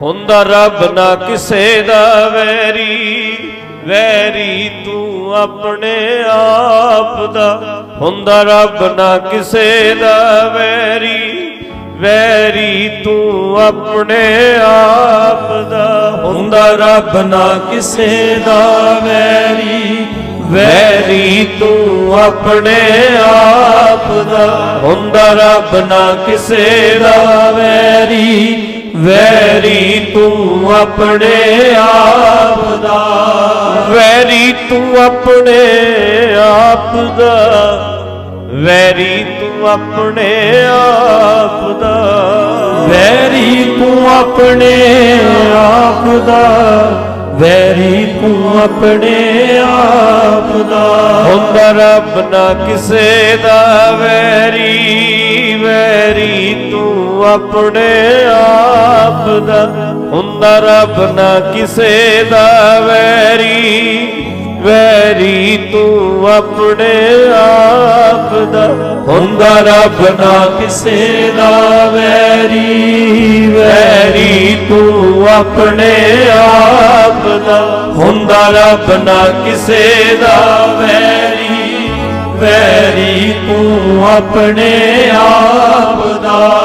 ਹੁੰਦਾ ਰੱਬ ਨਾ ਕਿਸੇ ਦਾ ਵੈਰੀ ਵੈਰੀ ਤੂੰ ਆਪਣੇ ਆਪ ਦਾ। ਹੁੰਦਾ ਰੱਬ ਨਾ ਕਿਸੇ ਦਾ ਵੈਰੀ ਵੈਰੀ ਤੂੰ ਆਪਣੇ ਆਪ ਦਾ। ਹੁੰਦਾ ਰੱਬ ਨਾ ਕਿਸੇ ਦਾ ਵੈਰੀ ਵੈਰੀ ਤੂੰ ਆਪਣੇ ਆਪ ਦਾ। ਹੁੰਦਾ ਰੱਬ ਨਾ ਕਿਸੇ ਦਾ ਤੂੰ ਆਪਣੇ ਆਪ ਦਾ। ਵੈਰੀ ਤੂੰ ਆਪਣੇ ਆਪ ਦਾ। ਵੈਰੀ ਤੂੰ ਆਪਣੇ ਆਪ ਦਾ। ਵੈਰੀ ਤੂੰ ਆਪਣੇ ਆਪ ਦਾ। ਵੈਰੀ ਤੂੰ ਆਪਣੇ ਆਪ ਦਾ। ਹੁੰਦਾ ਰੱਬ ਨਾ ਕਿਸੇ ਦਾ ਵੈਰੀ। ਆਪਣੇ ਆਪ ਦਾ ਹੁੰਦਾ ਰੱਬ ਨਾ ਕਿਸੇ ਦਾ ਵੈਰੀ ਵੈਰੀ ਤੂੰ ਆਪਣੇ ਆਪ ਦਾ ਹੁੰਦਾ ਰੱਬ ਨਾ ਕਿਸੇ ਦਾ ਵੈਰੀ ਵੈਰੀ ਤੂੰ ਆਪਣੇ ਆਪ ਦਾ ਹੁੰਦਾ ਰੱਬ ਨਾ ਕਿਸੇ ਦਾ ਵੈਰੀ ਵੈਰੀ ਤੂੰ ਆਪਣੇ ਆਪ ਦਾ।